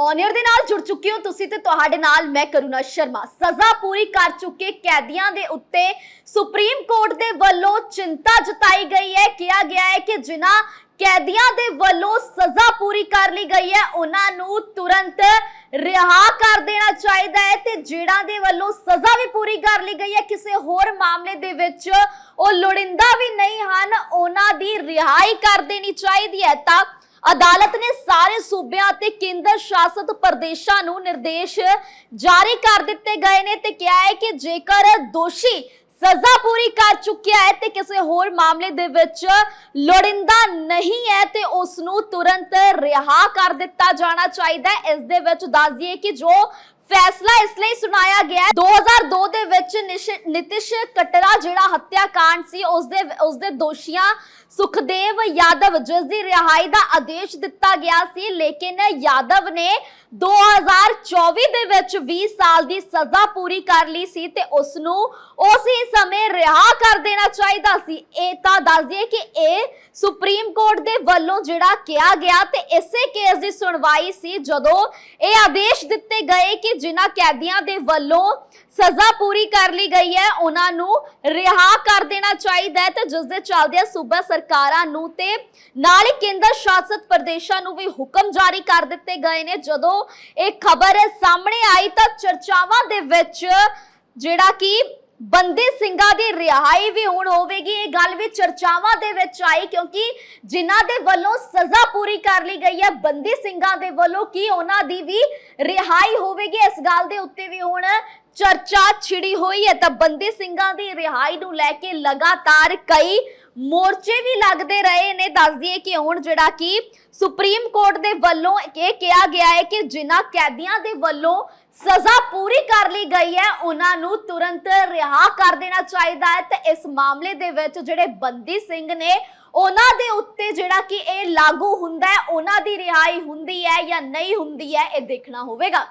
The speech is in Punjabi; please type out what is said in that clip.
ਔਨਰ ਦੇ ਨਾਲ ਜੁੜ ਚੁੱਕੇ ਹੋ ਤੁਸੀਂ ਤੇ ਤੁਹਾਡੇ ਨਾਲ ਮੈਂ ਕਰੁਣਾ ਸ਼ਰਮਾ। ਸਜ਼ਾ ਪੂਰੀ ਕਰ ਚੁੱਕੇ ਕੈਦੀਆਂ ਦੇ ਉੱਤੇ ਸੁਪਰੀਮ ਕੋਰਟ ਦੇ ਵੱਲੋਂ ਚਿੰਤਾ ਜਤਾਈ ਗਈ ਹੈ। ਕਿਹਾ ਗਿਆ ਹੈ ਕਿ ਜਿਨ੍ਹਾਂ ਕੈਦੀਆਂ ਦੇ ਵੱਲੋਂ ਸਜ਼ਾ ਪੂਰੀ ਕਰ ਲਈ ਗਈ ਹੈ, ਉਹਨਾਂ ਨੂੰ ਤੁਰੰਤ ਰਿਹਾ ਕਰ ਦੇਣਾ ਚਾਹੀਦਾ ਹੈ ਤੇ ਜਿਹੜਾ ਦੇ ਵੱਲੋਂ ਸਜ਼ਾ ਵੀ ਪੂਰੀ ਕਰ ਲਈ ਗਈ ਹੈ, ਕਿਸੇ ਹੋਰ ਮਾਮਲੇ ਦੇ ਵਿੱਚ ਉਹ ਲੋੜਿੰਦਾ ਵੀ ਨਹੀਂ ਹਨ, ਉਹਨਾਂ ਦੀ ਰਿਹਾਈ ਕਰ ਦੇਣੀ ਚਾਹੀਦੀ ਹੈ। ਤਾਂ ਅਦਾਲਤ ਨੇ ਸਾਰੇ ਸੂਬਿਆਂ ਅਤੇ ਕੇਂਦਰ ਸ਼ਾਸਤ ਪ੍ਰਦੇਸ਼ਾਂ ਨੂੰ ਨਿਰਦੇਸ਼ ਜਾਰੀ ਕਰ ਦਿੱਤੇ ਗਏ ਨੇ ਤੇ ਕਿਹਾ ਹੈ ਕਿ ਜੇਕਰ ਦੋਸ਼ੀ ਸਜ਼ਾ ਪੂਰੀ ਕਰ ਚੁੱਕਿਆ ਹੈ ਤੇ ਕਿਸੇ ਹੋਰ ਮਾਮਲੇ ਦੇ ਵਿੱਚ ਲੋੜਿੰਦਾ ਨਹੀਂ ਹੈ ਤੇ ਉਸ ਨੂੰ ਤੁਰੰਤ ਰਿਹਾ ਕਰ ਦਿੱਤਾ ਜਾਣਾ ਚਾਹੀਦਾ ਹੈ। ਇਸ ਦੇ ਵਿੱਚ ਦੱਸ ਦਈਏ ਕਿ ਜੋ ਫੈਸਲਾ ਇਸ ਲਈ ਸੁਣਾਇਆ ਗਿਆ ਹੈ। 2002 ਦੇ ਵਿੱਚ ਨਿਤਿਸ਼ ਕਟਰਾ ਜਿਹੜਾ ਹੱਤਿਆਕਾਂਡ ਸੀ, ਉਸ ਦੇ ਉਸ ਦੇ ਦੋਸ਼ੀਆਂ ਸੁਖਦੇਵ ਯਾਦਵ, ਜਿਸ ਦੀ ਰਿਹਾਈ ਦਾ ਆਦੇਸ਼ ਦਿੱਤਾ ਗਿਆ ਸੀ, ਲੇਕਿਨ ਯਾਦਵ ਨੇ 2024 ਦੇ ਵਿੱਚ 20 ਸਾਲ ਦੀ ਸਜ਼ਾ ਪੂਰੀ ਕਰ ਲਈ ਸੀ ਤੇ ਉਸ ਨੂੰ ਉਸੇ ਸਮੇਂ ਰਿਹਾ ਕਰ ਦੇਣਾ ਚਾਹੀਦਾ ਸੀ। ਇਹ ਤਾਂ ਦੱਸ ਦਈਏ ਕਿ ਇਹ ਸੁਪਰੀਮ ਕੋਰਟ ਦੇ ਵੱਲੋਂ ਜਿਹੜਾ ਕਿਹਾ ਗਿਆ ਤੇ ਇਸੇ ਕੇਸ ਦੀ ਸੁਣਵਾਈ ਸੀ, ਜਦੋਂ ਇਹ ਆਦੇਸ਼ ਦਿੱਤੇ ਗਏ ਕਿ ਜਿਨ੍ਹਾਂ ਕੈਦੀਆਂ ਦੇ ਵੱਲੋਂ ਸਜ਼ਾ ਪੂਰੀ ਕਰ ਲਈ ਗਈ ਹੈ, ਉਹਨਾਂ ਨੂੰ ਰਿਹਾ ਕਰ ਦੇਣਾ ਚਾਹੀਦਾ ਹੈ ਤੇ ਜਿਸ ਦੇ ਚੱਲਦੇ ਸੂਬਾ ਸਰਕਾਰਾਂ ਨੂੰ ਤੇ ਨਾਲ ਹੀ ਕੇਂਦਰ ਸ਼ਾਸਤ ਪ੍ਰਦੇਸ਼ਾਂ ਨੂੰ ਵੀ ਹੁਕਮ ਜਾਰੀ ਕਰ ਦਿੱਤੇ ਗਏ ਨੇ। ਜਦੋਂ ਇਹ ਖਬਰ ਸਾਹਮਣੇ ਆਈ ਤਾਂ ਚਰਚਾਵਾਂ ਦੇ ਵਿੱਚ ਜਿਹੜਾ ਕਿ ਬੰਦੀ ਸਿੰਘਾਂ ਦੀ ਰਿਹਾਈ ਵੀ ਹੁਣ ਹੋਵੇਗੀ। ਇਹ ਗੱਲ ਵੀ ਚਰਚਾਵਾਂ ਦੇ ਵਿੱਚ ਆਈ ਕਿਉਂਕਿ ਜਿਨ੍ਹਾਂ ਦੇ ਵੱਲੋਂ ਸਜ਼ਾ ਪੂਰੀ ਕਰ ਲਈ ਗਈ ਹੈ, ਬੰਦੀ ਸਿੰਘਾਂ ਦੇ ਵੱਲੋਂ ਕੀ ਉਹਨਾਂ ਦੀ ਵੀ ਰਿਹਾਈ ਹੋਵੇਗੀ? ਇਸ ਗੱਲ ਦੇ ਉੱਤੇ ਵੀ ਹੁਣ ਚਰਚਾ ਛਿੜੀ ਹੋਈ ਹੈ। ਤਾਂ ਬੰਦੀ ਸਿੰਘਾਂ ਦੀ ਰਿਹਾਈ ਨੂੰ ਲੈ ਕੇ ਲਗਾਤਾਰ ਕਈ ਮੋਰਚੇ ਵੀ ਲੱਗਦੇ ਰਹੇ ਨੇ। ਦੱਸ ਦਈਏ ਕਿ ਹੁਣ ਜਿਹੜਾ ਕਿ ਸੁਪਰੀਮ ਕੋਰਟ ਦੇ ਵੱਲੋਂ ਇਹ ਕਿਹਾ ਗਿਆ ਹੈ ਕਿ ਜਿਨ੍ਹਾਂ ਕੈਦੀਆਂ ਦੇ ਵੱਲੋਂ ਸਜ਼ਾ ਪੂਰੀ ਕਰ ਲਈ ਗਈ ਹੈ, ਉਹਨਾਂ ਨੂੰ ਤੁਰੰਤ ਰਿਹਾ ਕਰ ਦੇਣਾ ਚਾਹੀਦਾ ਹੈ ਤੇ ਇਸ ਮਾਮਲੇ ਦੇ ਵਿੱਚ ਜਿਹੜੇ ਬੰਦੀ ਸਿੰਘ ਨੇ, ਉਹਨਾਂ ਦੇ ਉੱਤੇ ਜਿਹੜਾ ਕਿ ਇਹ ਲਾਗੂ ਹੁੰਦਾ ਹੈ, ਉਹਨਾਂ ਦੀ ਰਿਹਾਈ ਹੁੰਦੀ ਹੈ ਜਾਂ ਨਹੀਂ ਹੁੰਦੀ ਹੈ, ਇਹ ਦੇਖਣਾ ਹੋਵੇਗਾ।